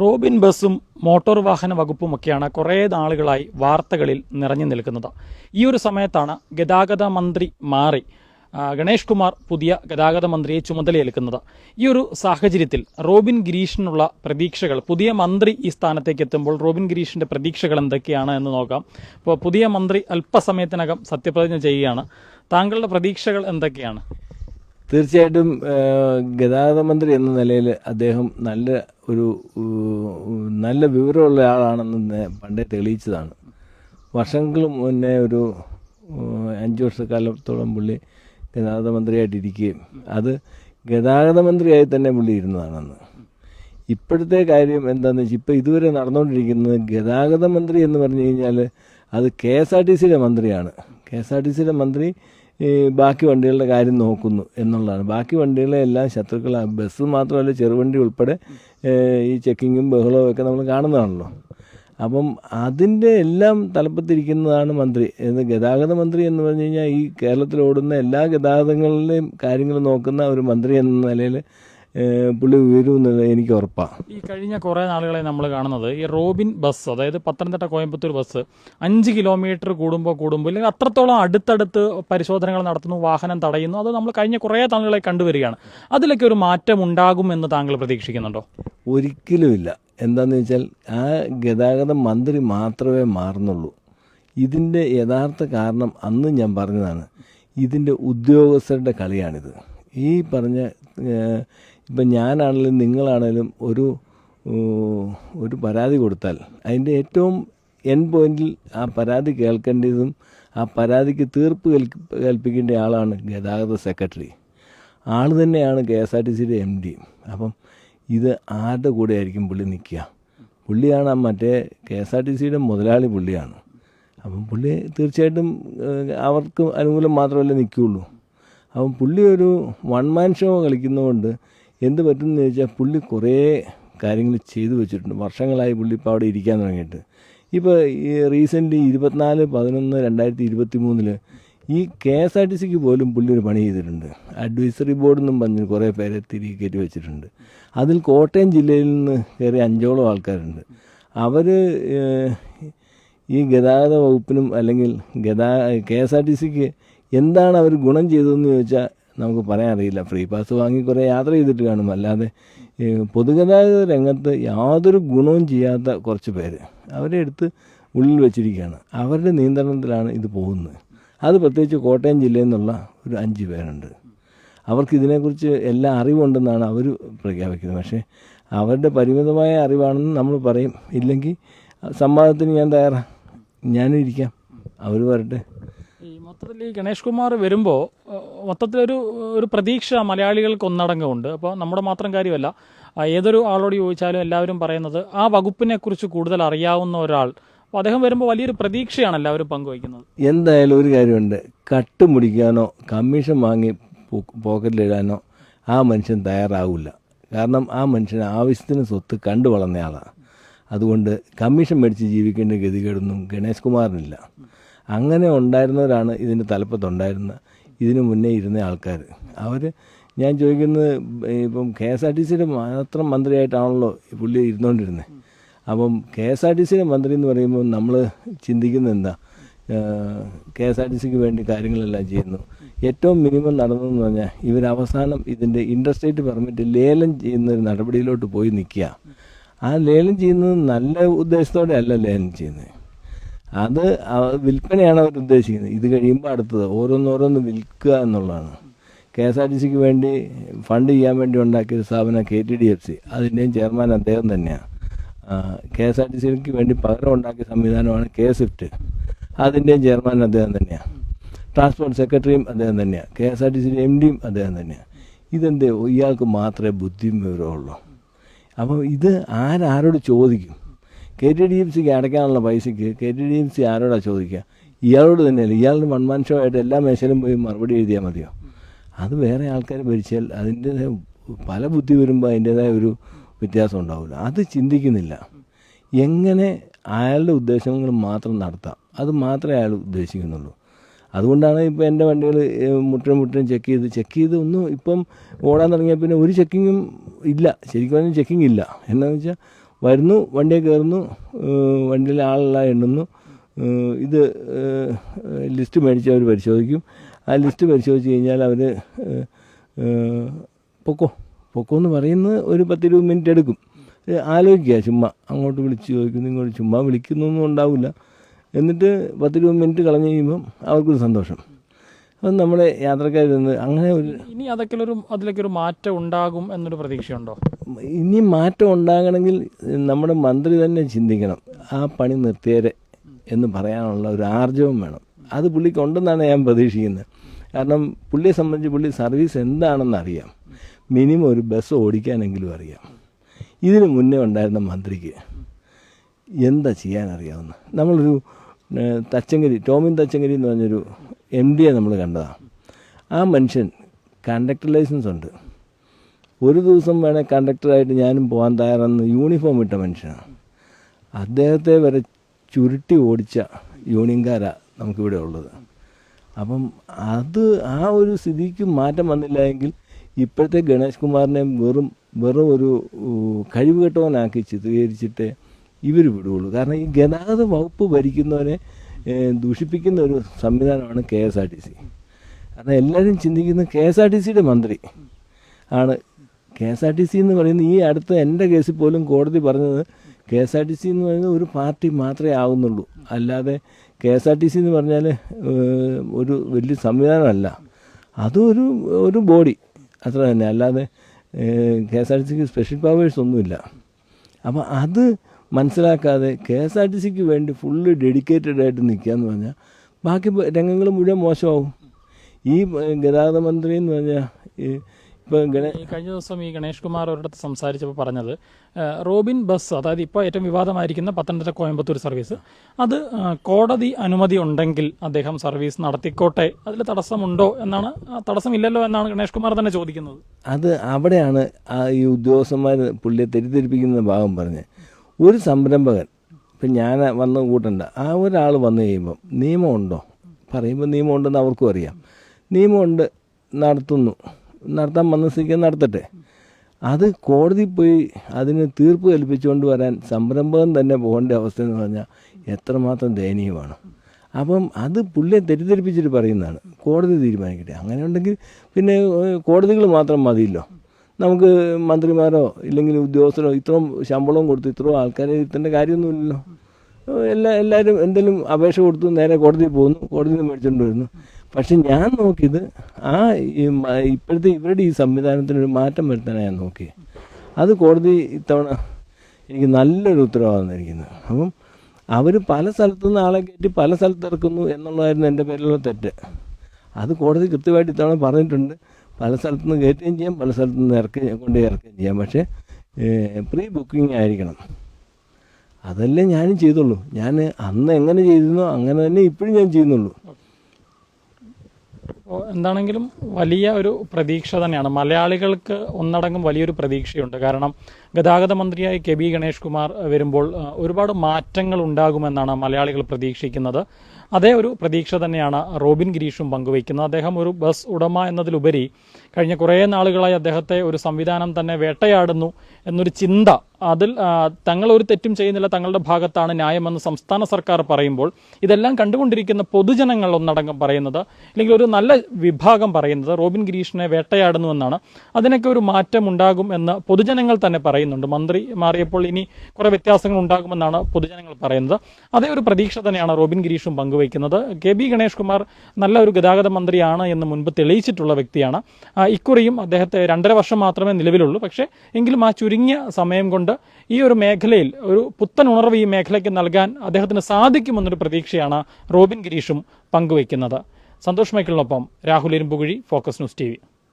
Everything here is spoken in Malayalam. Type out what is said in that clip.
റോബിൻ ബസും മോട്ടോർ വാഹന വകുപ്പുമൊക്കെയാണ് കുറേ നാളുകളായി വാർത്തകളിൽ നിറഞ്ഞു നിൽക്കുന്നത്. ഈ ഒരു സമയത്താണ് ഗതാഗത മന്ത്രി മാറി ഗണേഷ് കുമാർ പുതിയ ഗതാഗത മന്ത്രിയെ ചുമതലയേൽക്കുന്നത്. ഈ ഒരു സാഹചര്യത്തിൽ റോബിൻ ഗിരീഷിനുള്ള പ്രതീക്ഷകൾ പുതിയ മന്ത്രി ഈ സ്ഥാനത്തേക്ക് എത്തുമ്പോൾ റോബിൻ ഗിരീഷിന്റെ പ്രതീക്ഷകൾ എന്തൊക്കെയാണ് എന്ന് നോക്കാം. ഇപ്പോൾ പുതിയ മന്ത്രി അല്പസമയത്തിനകം സത്യപ്രതിജ്ഞ ചെയ്യുകയാണ്. താങ്കളുടെ പ്രതീക്ഷകൾ എന്തൊക്കെയാണ്? തീർച്ചയായിട്ടും ഗതാഗത മന്ത്രി എന്ന നിലയിൽ അദ്ദേഹം നല്ല ഒരു നല്ല വിവരമുള്ള ആളാണെന്ന് പണ്ടേ തെളിയിച്ചതാണ്. വർഷങ്ങൾ മുന്നേ ഒരു അഞ്ച് വർഷക്കാലത്തോളം പുള്ളി ഗതാഗത മന്ത്രിയായിട്ടിരിക്കുകയും അത് ഗതാഗത മന്ത്രിയായി തന്നെ പുള്ളി ഇരുന്നതാണെന്ന്. ഇപ്പോഴത്തെ കാര്യം എന്താണെന്ന് വെച്ചാൽ ഇപ്പോൾ ഇതുവരെ നടന്നുകൊണ്ടിരിക്കുന്നത് ഗതാഗത മന്ത്രി എന്ന് പറഞ്ഞു കഴിഞ്ഞാൽ അത് കെ എസ് ആർ ടി സിയുടെ മന്ത്രിയാണ്. കെ എസ് ആർ ടി സിയുടെ മന്ത്രി ഈ ബാക്കി വണ്ടികളുടെ കാര്യം നോക്കുന്നു എന്നുള്ളതാണ്. ബാക്കി വണ്ടികളെ എല്ലാം ശത്രുക്കളാണ് ബസ് മാത്രമല്ല ചെറുവണ്ടി ഉൾപ്പെടെ ഈ ചെക്കിങ്ങും ബഹളവും ഒക്കെ നമ്മൾ കാണുന്നതാണല്ലോ. അപ്പം അതിന്റെ എല്ലാം തലപ്പത്തിരിക്കുന്നതാണ് മന്ത്രി. എന്ന് ഗതാഗത മന്ത്രി എന്ന് പറഞ്ഞു കഴിഞ്ഞാൽ ഈ കേരളത്തിൽ ഓടുന്ന എല്ലാ ഗതാഗതങ്ങളിലെയും കാര്യങ്ങൾ നോക്കുന്ന ഒരു മന്ത്രി എന്ന നിലയിൽ പുള്ളി ഉയരുമെന്നുള്ളത് എനിക്ക് ഉറപ്പാണ് ഈ കഴിഞ്ഞ കുറേ നാളുകളെ നമ്മൾ കാണുന്നത് ഈ റോബിൻ ബസ് അതായത് പത്തനംതിട്ട കോയമ്പത്തൂർ ബസ് അഞ്ച് കിലോമീറ്റർ കൂടുമ്പോൾ കൂടുമ്പോൾ അല്ലെങ്കിൽ അത്രത്തോളം അടുത്തടുത്ത് പരിശോധനകൾ നടത്തുന്നു വാഹനം തടയുന്നു അത് നമ്മൾ കഴിഞ്ഞ കുറേ നാളുകളെ കണ്ടുവരികയാണ്. അതിലൊക്കെ ഒരു മാറ്റം ഉണ്ടാകും എന്ന് താങ്കൾ പ്രതീക്ഷിക്കുന്നുണ്ടോ? ഒരിക്കലുമില്ല എന്താന്ന് വെച്ചാൽ ആ ഗതാഗത മന്ത്രി മാത്രമേ മാറുന്നുള്ളൂ. ഇതിന്റെ യഥാർത്ഥ കാരണം അന്ന് ഞാൻ പറഞ്ഞതാണ്. ഇതിന്റെ ഉദ്യോഗസ്ഥരുടെ കളിയാണിത്. ഈ പറഞ്ഞ ഇപ്പം ഞാനാണെങ്കിലും നിങ്ങളാണെങ്കിലും ഒരു ഒരു പരാതി കൊടുത്താൽ അതിന്റെ ഏറ്റവും എൻ പോയിന്റിൽ ആ പരാതി കേൾക്കേണ്ടതും ആ പരാതിക്ക് തീർപ്പ് കൽപ്പിക്കേണ്ട ആളാണ് ഗതാഗത സെക്രട്ടറി. ആൾ തന്നെയാണ് കെ എസ് ആർ ടി സിയുടെ എം ഡി അപ്പം ഇത് ആരുടെ കൂടെ ആയിരിക്കും പുള്ളി നിൽക്കുക? പുള്ളിയാണ് മറ്റേ കെ എസ് ആർ ടി സിയുടെ മുതലാളി പുള്ളിയാണ്. അപ്പം പുള്ളി തീർച്ചയായിട്ടും അവർക്ക് അനുകൂലം മാത്രമല്ലേ നിൽക്കുകയുള്ളൂ. അപ്പം പുള്ളി ഒരു വൺ മാൻ ഷോ കളിക്കുന്നതുകൊണ്ട് എന്ത് പറ്റുമെന്ന് ചോദിച്ചാൽ പുള്ളി കുറേ കാര്യങ്ങൾ ചെയ്തു വെച്ചിട്ടുണ്ട്. വർഷങ്ങളായി പുള്ളി ഇപ്പോൾ അവിടെ ഇരിക്കാൻ തുടങ്ങിയിട്ട്. ഇപ്പോൾ ഈ റീസെന്റ്ലി ഇരുപത്തിനാല് പതിനൊന്ന് രണ്ടായിരത്തി ഇരുപത്തി മൂന്നിൽ ഈ കെ എസ് ആർ ടി സിക്ക് പോലും പുള്ളി ഒരു പണി ചെയ്തിട്ടുണ്ട്. അഡ്വൈസറി ബോർഡ് എന്നും പറഞ്ഞ് കുറേ പേരെ തിരികെ കയറ്റി വെച്ചിട്ടുണ്ട്. അതിൽ കോട്ടയം ജില്ലയിൽ നിന്ന് കയറി അഞ്ചോളം ആൾക്കാരുണ്ട്. അവർ ഈ ഗതാഗത വകുപ്പിനും അല്ലെങ്കിൽ ഗതാ കെ എസ് ആർ ടി സിക്ക് എന്താണ് അവർ ഗുണം ചെയ്തതെന്ന് ചോദിച്ചാൽ നമുക്ക് പറയാൻ അറിയില്ല ഫ്രീ പാസ് വാങ്ങി കുറേ യാത്ര ചെയ്തിട്ട് കാണും. അല്ലാതെ പൊതുഗതാഗത രംഗത്ത് യാതൊരു ഗുണവും ചെയ്യാത്ത കുറച്ച് പേര് അവരെ എടുത്ത് ഉള്ളിൽ വെച്ചിരിക്കുകയാണ്. അവരുടെ നിയന്ത്രണത്തിലാണ് ഇത് പോകുന്നത്. അത് പ്രത്യേകിച്ച് കോട്ടയം ജില്ലയിൽ നിന്നുള്ള ഒരു അഞ്ച് പേരുണ്ട്. അവർക്ക് ഇതിനെക്കുറിച്ച് എല്ലാ അറിവുണ്ടെന്നാണ് അവർ പ്രഖ്യാപിക്കുന്നത്. പക്ഷേ അവരുടെ പരിമിതമായ അറിവാണെന്ന് നമ്മൾ പറയും. ഇല്ലെങ്കിൽ സംവാദത്തിന് ഞാൻ തയ്യാറാണ് ഞാനിരിക്കാം അവർ വരട്ടെ. ഈ മൊത്തത്തിൽ ഈ ഗണേഷ് കുമാർ വരുമ്പോൾ മൊത്തത്തിലൊരു ഒരു പ്രതീക്ഷ മലയാളികൾക്ക് ഒന്നടങ്കമുണ്ട്. അപ്പോൾ നമ്മുടെ മാത്രം കാര്യമല്ല ഏതൊരു ആളോട് ചോദിച്ചാലും എല്ലാവരും പറയുന്നത് ആ വകുപ്പിനെക്കുറിച്ച് കൂടുതൽ അറിയാവുന്ന ഒരാൾ. അപ്പോൾ അദ്ദേഹം വരുമ്പോൾ വലിയൊരു പ്രതീക്ഷയാണ് എല്ലാവരും പങ്കുവയ്ക്കുന്നത്. എന്തായാലും ഒരു കാര്യമുണ്ട്. കട്ട് മുടിക്കാനോ കമ്മീഷൻ വാങ്ങി പോക്കറ്റിലിടാനോ ആ മനുഷ്യൻ തയ്യാറാവില്ല. കാരണം ആ മനുഷ്യൻ ആവശ്യത്തിന് സ്വത്ത് കണ്ടു വളർന്നയാളാണ് അതുകൊണ്ട് കമ്മീഷൻ മേടിച്ച് ജീവിക്കേണ്ട ഗതികേടൊന്നും ഗണേഷ് കുമാറിനില്ല. അങ്ങനെ ഉണ്ടായിരുന്നവരാണ് ഇതിന്റെ തലപ്പത്തുണ്ടായിരുന്ന ഇതിനു മുന്നേ ഇരുന്ന ആൾക്കാർ അവർ ഞാൻ ചോദിക്കുന്നത് ഇപ്പം കെ എസ് ആർ ടി സിയുടെ മാത്രം മന്ത്രിയായിട്ടാണല്ലോ പുള്ളി ഇരുന്നുകൊണ്ടിരുന്നത് അപ്പം കെ എസ് ആർ ടി സിയുടെ മന്ത്രി എന്ന് പറയുമ്പോൾ നമ്മൾ ചിന്തിക്കുന്നത് എന്താ? കെ എസ് ആർ ടി സിക്ക് വേണ്ടി കാര്യങ്ങളെല്ലാം ചെയ്യുന്നു. ഏറ്റവും മിനിമം നടന്നതെന്ന് പറഞ്ഞാൽ ഇവർ അവസാനം ഇതിന്റെ ഇൻഡസ്ട്രേറ്റ് പെർമിറ്റ് ലേലം ചെയ്യുന്ന ഒരു നടപടിയിലോട്ട് പോയി നിൽക്കുക. ആ ലേലം ചെയ്യുന്നത് നല്ല ഉദ്ദേശത്തോടെ അല്ല ലേലം ചെയ്യുന്നത്. അത് വിൽപ്പനയാണ് അവർ ഉദ്ദേശിക്കുന്നത്. ഇത് കഴിയുമ്പോൾ അടുത്തത്. ഓരോന്നോരോന്ന് വിൽക്കുക എന്നുള്ളതാണ്. കെ എസ് ആർ ടി സിക്ക് വേണ്ടി ഫണ്ട് ചെയ്യാൻ വേണ്ടി ഉണ്ടാക്കിയ സ്ഥാപനം K T D F C. അതിന്റെയും chairman അദ്ദേഹം തന്നെയാണ്. കെ എസ് ആർ ടി സിക്ക് വേണ്ടി പകരം ഉണ്ടാക്കിയ സംവിധാനമാണ് കെ സ്വിഫ്റ്റ്. അതിന്റെയും ചെയർമാൻ അദ്ദേഹം തന്നെയാണ്. ട്രാൻസ്പോർട്ട് സെക്രട്ടറിയും അദ്ദേഹം തന്നെയാണ്. കെ എസ് ആർ ടി സിയുടെ എം ഡിയും അദ്ദേഹം തന്നെയാണ്. ഇതെന്തേ? ഇയാൾക്ക് മാത്രമേ ബുദ്ധിയും വിവരമുള്ളൂ അപ്പോൾ ഇത് ആരാരോട് ചോദിക്കും? കെ ടി ഡി എം സിക്ക് അടയ്ക്കാനുള്ള പൈസയ്ക്ക് K T D M C ആരോടാ ചോദിക്കുക? ഇയാളോട് തന്നെയല്ല. ഇയാളുടെ വൺമാൻ ഷോ ആയിട്ട് എല്ലാ മേശയിലും പോയി മറുപടി എഴുതിയാൽ മതിയോ? അത് വേറെ ആൾക്കാർ ഭരിച്ചാൽ അതിന്റെതായ പല ബുദ്ധി വരുമ്പോൾ അതിന്റെതായ ഒരു വ്യത്യാസം ഉണ്ടാവില്ല അത് ചിന്തിക്കുന്നില്ല. എങ്ങനെ അയാളുടെ ഉദ്ദേശങ്ങൾ മാത്രം നടത്താം? അത് മാത്രമേ അയാൾ ഉദ്ദേശിക്കുന്നുള്ളൂ. അതുകൊണ്ടാണ് ഇപ്പോൾ എന്റെ വണ്ടികൾ മുട്ടും മുട്ടും ചെക്ക് ചെയ്ത് ചെക്ക് ചെയ്ത് ഒന്നും ഇപ്പം ഓടാൻ തുടങ്ങിയ പിന്നെ ഒരു ചെക്കിങ്ങും ഇല്ല. ശരിക്കും പറഞ്ഞാൽ ചെക്കിംഗ് ഇല്ല. എന്നാന്ന് വെച്ചാൽ വരുന്നു വണ്ടിയെ കയറുന്നു വണ്ടിയിൽ ആളുള്ള എണ്ണുന്നു. ഇത് ലിസ്റ്റ് മേടിച്ച് അവർ പരിശോധിക്കും. ആ ലിസ്റ്റ് പരിശോധിച്ച് കഴിഞ്ഞാൽ അവർ പൊക്കോ പൊക്കോ. എന്ന് പറയുന്നത് ഒരു പത്തിരുപത് മിനിറ്റ് എടുക്കും. ആലോചിക്കുക ചുമ്മാ അങ്ങോട്ട് വിളിച്ച് ചോദിക്കുന്നു ഇങ്ങോട്ട് ചുമ്മാ വിളിക്കുന്നൊന്നും ഉണ്ടാവില്ല. എന്നിട്ട് പത്തിരുപത് മിനിറ്റ് കളഞ്ഞ് കഴിയുമ്പം അവർക്കൊരു സന്തോഷം. അപ്പം നമ്മുടെ യാത്രക്കാരുന്ന് അങ്ങനെ ഒരു ഇനി അതൊക്കെ ഒരു അതിലേക്ക് ഒരു മാറ്റം ഉണ്ടാകും എന്നൊരു പ്രതീക്ഷയുണ്ടോ? ഇനി മാറ്റം ഉണ്ടാകണമെങ്കിൽ നമ്മുടെ മന്ത്രി തന്നെ ചിന്തിക്കണം. ആ പണി നിർത്തിയേരെ എന്ന് പറയാനുള്ള ഒരു ആർജവം വേണം. അത് പുള്ളിക്കുണ്ടെന്നാണ് ഞാൻ പ്രതീക്ഷിക്കുന്നത്. കാരണം പുള്ളിയെ സംബന്ധിച്ച് പുള്ളി സർവീസ് എന്താണെന്ന് അറിയാം. മിനിമം ഒരു ബസ് ഓടിക്കാനെങ്കിലും അറിയാം. ഇതിന് മുന്നേ ഉണ്ടായിരുന്ന മന്ത്രിക്ക് എന്താ ചെയ്യാനറിയാവുന്ന? നമ്മളൊരു തച്ചങ്കരി ടോമിൻ തച്ചങ്കരി എന്ന് പറഞ്ഞൊരു എം ഡിയെ നമ്മൾ കണ്ടതാണ് ആ മനുഷ്യൻ കണ്ടക്ടർ ലൈസൻസ് ഉണ്ട്. ഒരു ദിവസം വേണേൽ കണ്ടക്ടറായിട്ട് ഞാനും പോകാൻ തയ്യാറെന്ന് യൂണിഫോം ഇട്ട മനുഷ്യനാണ് അദ്ദേഹത്തെ വരെ ചുരുട്ടി ഓടിച്ച യൂണിയൻകാരാണ് നമുക്കിവിടെ ഉള്ളത്. അപ്പം അത് ആ ഒരു സ്ഥിതിക്ക് മാറ്റം വന്നില്ല എങ്കിൽ ഇപ്പോഴത്തെ ഗണേഷ് കുമാറിനെ വെറും വെറും ഒരു കഴിവുകെട്ടവനാക്കി ചിത്രീകരിച്ചിട്ട് ഇവർ വിടുകയുള്ളൂ കാരണം ഈ ഗതാഗത വകുപ്പ് ഭരിക്കുന്നവരെ ദൂഷിപ്പിക്കുന്ന ഒരു സംവിധാനമാണ് K S R T C. കാരണം എല്ലാവരും ചിന്തിക്കുന്നത് കെ എസ് ആർ ടി സിയുടെ മന്ത്രി ആണ്. K S R T C എന്ന് പറയുന്നത് ഈ അടുത്ത എന്റെ കേസിൽ പോലും കോടതി പറഞ്ഞത് K S R T C എന്ന് പറയുന്നത് ഒരു പാർട്ടി മാത്രമേ ആവുന്നുള്ളൂ. അല്ലാതെ K S R T C എന്ന് പറഞ്ഞാൽ ഒരു വലിയ സംവിധാനമല്ല. അതും ഒരു ഒരു ബോഡി അത്ര തന്നെ. അല്ലാതെ കെ എസ് ആർ ടി സിക്ക് സ്പെഷ്യൽ പവേഴ്സ് ഒന്നുമില്ല. അപ്പം അത് മനസ്സിലാക്കാതെ കെ എസ് ആർ ടി സിക്ക് വേണ്ടി ഫുള്ള് ഡെഡിക്കേറ്റഡ് ആയിട്ട് നിൽക്കുക എന്ന് പറഞ്ഞാൽ ബാക്കി രംഗങ്ങൾ മുഴുവൻ മോശമാവും. ഈ ഗതാഗത മന്ത്രി എന്ന് പറഞ്ഞാൽ ഇപ്പം കഴിഞ്ഞ ദിവസം ഈ ഗണേഷ് കുമാർ ഒരിടത്ത് സംസാരിച്ചപ്പോൾ പറഞ്ഞത് റോബിൻ ബസ് അതായത് ഇപ്പോൾ ഏറ്റവും വിവാദമായിരിക്കുന്ന പത്തനംതിട്ട കോയമ്പത്തൂർ സർവീസ് അത് കോടതി അനുമതി ഉണ്ടെങ്കിൽ അദ്ദേഹം സർവീസ് നടത്തിക്കോട്ടെ അതിൽ തടസ്സമുണ്ടോ എന്നാണ് തടസ്സമില്ലല്ലോ എന്നാണ് ഗണേഷ് കുമാർ തന്നെ ചോദിക്കുന്നത്. അത് അവിടെയാണ് ആ ഈ ഉദ്യോഗസ്ഥന്മാർ പുള്ളിയെ തെറ്റിദ്ധരിപ്പിക്കുന്ന ഭാഗം പറഞ്ഞത്. ഒരു സംരംഭകൻ ഇപ്പം ഞാൻ വന്ന് കൂട്ടണ്ട ആ ഒരാൾ വന്നു കഴിയുമ്പം നിയമമുണ്ടോ? പറയുമ്പോൾ നിയമമുണ്ടെന്ന് അവർക്കും അറിയാം. നിയമമുണ്ട് നടത്തുന്നു. നടത്താൻ സ്ഥിതിക്ക് നടത്തട്ടെ. അത് കോടതി പോയി അതിന് തീർപ്പ് കൽപ്പിച്ചുകൊണ്ട് വരാൻ സംരംഭകൻ തന്നെ പോകേണ്ട അവസ്ഥ എന്ന് പറഞ്ഞാൽ എത്രമാത്രം ദയനീയമാണ്. അപ്പം അത് പുള്ളിയെ തെറ്റിദ്ധരിപ്പിച്ചിട്ട് പറയുന്നതാണ്. കോടതി തീരുമാനിക്കട്ടെ. അങ്ങനെ ഉണ്ടെങ്കിൽ പിന്നെ കോടതികൾ മാത്രം മതിയല്ലോ. നമുക്ക് മന്ത്രിമാരോ ഇല്ലെങ്കിൽ ഉദ്യോഗസ്ഥരോ ഇത്രയും ശമ്പളവും കൊടുത്തു ഇത്രയും ആൾക്കാരെ ഇരുത്തേണ്ട കാര്യമൊന്നുമില്ലല്ലോ. എല്ലാ എല്ലാവരും എന്തെങ്കിലും അപേക്ഷ കൊടുത്തു നേരെ കോടതിയിൽ പോകുന്നു കോടതിയിൽ നിന്ന് മേടിച്ചുകൊണ്ട് വരുന്നു. പക്ഷെ ഞാൻ നോക്കിയത് ആ ഇപ്പോഴത്തെ ഇവരുടെ ഈ സംവിധാനത്തിനൊരു മാറ്റം വരുത്താനാണ് ഞാൻ നോക്കിയത് അത് കോടതി ഇത്തവണ എനിക്ക് നല്ലൊരു ഉത്തരവാദിത്തം തന്നിരിക്കുന്നത് അപ്പം അവർ പല സ്ഥലത്തുനിന്ന് ആളെ കയറ്റി പല സ്ഥലത്ത് ഇറക്കുന്നു എന്നുള്ളതായിരുന്നു എന്റെ പേരിലുള്ള തെറ്റ്. അത് കോടതി കൃത്യമായിട്ട് ഇത്തവണ പറഞ്ഞിട്ടുണ്ട്. പല സ്ഥലത്തുനിന്ന് കയറ്റുകയും ചെയ്യാം പല സ്ഥലത്തുനിന്ന് ഇറക്കി കൊണ്ട് ഇറക്കുകയും ചെയ്യാം. പക്ഷേ പ്രീ ബുക്കിംഗ് ആയിരിക്കണം. അതല്ലേ ഞാനും ചെയ്തുള്ളൂ. ഞാൻ അന്ന് എങ്ങനെ ചെയ്തിരുന്നോ അങ്ങനെ തന്നെ ഇപ്പോഴും ഞാൻ ചെയ്യുന്നുള്ളൂ. എന്താണെങ്കിലും വലിയ ഒരു പ്രതീക്ഷ തന്നെയാണ്. മലയാളികൾക്ക് ഒന്നടങ്കം വലിയൊരു പ്രതീക്ഷയുണ്ട്. കാരണം ഗതാഗത മന്ത്രിയായി കെ ബി ഗണേഷ് കുമാർ വരുമ്പോൾ ഒരുപാട് മാറ്റങ്ങൾ ഉണ്ടാകുമെന്നാണ് മലയാളികൾ പ്രതീക്ഷിക്കുന്നത്. അതേ ഒരു പ്രതീക്ഷ തന്നെയാണ് റോബിൻ ഗിരീഷും പങ്കുവയ്ക്കുന്നത്. അദ്ദേഹം ഒരു ബസ് ഉടമ എന്നതിലുപരി കഴിഞ്ഞ കുറേ നാളുകളായി അദ്ദേഹത്തെ ഒരു സംവിധാനം തന്നെ വേട്ടയാടുന്നു എന്നൊരു ചിന്ത അതിൽ തങ്ങൾ ഒരു തെറ്റും ചെയ്യുന്നില്ല തങ്ങളുടെ ഭാഗത്താണ് ന്യായമെന്ന് സംസ്ഥാന സർക്കാർ പറയുമ്പോൾ ഇതെല്ലാം കണ്ടുകൊണ്ടിരിക്കുന്ന പൊതുജനങ്ങൾ ഒന്നടങ്കം പറയുന്നത് അല്ലെങ്കിൽ ഒരു നല്ല വിഭാഗം പറയുന്നത് റോബിൻ ഗിരീഷിനെ വേട്ടയാടുന്നു എന്നാണ്. അതിനൊക്കെ ഒരു മാറ്റം ഉണ്ടാകും എന്ന് പൊതുജനങ്ങൾ തന്നെ പറയുന്നുണ്ട്. മന്ത്രി മാറിയപ്പോൾ ഇനി കുറെ വ്യത്യാസങ്ങൾ ഉണ്ടാകുമെന്നാണ് പൊതുജനങ്ങൾ പറയുന്നത്. അതേ ഒരു പ്രതീക്ഷ തന്നെയാണ് റോബിൻ ഗിരീഷും പങ്കുവയ്ക്കുന്നത്. കെ ബി ഗണേഷ് കുമാർ നല്ല ഒരു ഗതാഗത മന്ത്രിയാണ് എന്ന് മുൻപ് തെളിയിച്ചിട്ടുള്ള വ്യക്തിയാണ്. ഇക്കുറിയും അദ്ദേഹത്തെ രണ്ടര വർഷം മാത്രമേ നിലവിലുള്ളൂ. പക്ഷേ എങ്കിലും ആ ചുരുങ്ങിയ സമയം കൊണ്ട് ഈ ഒരു മേഖലയിൽ ഒരു പുത്തൻ ഉണർവ് ഈ മേഖലയ്ക്ക് നൽകാൻ അദ്ദേഹത്തിന് സാധിക്കുമെന്നൊരു പ്രതീക്ഷയാണ് റോബിൻ ഗിരീഷും പങ്കുവയ്ക്കുന്നത്. Santhosh മൈക്കിളിനൊപ്പം Rahul Irumbukuzhi focus news T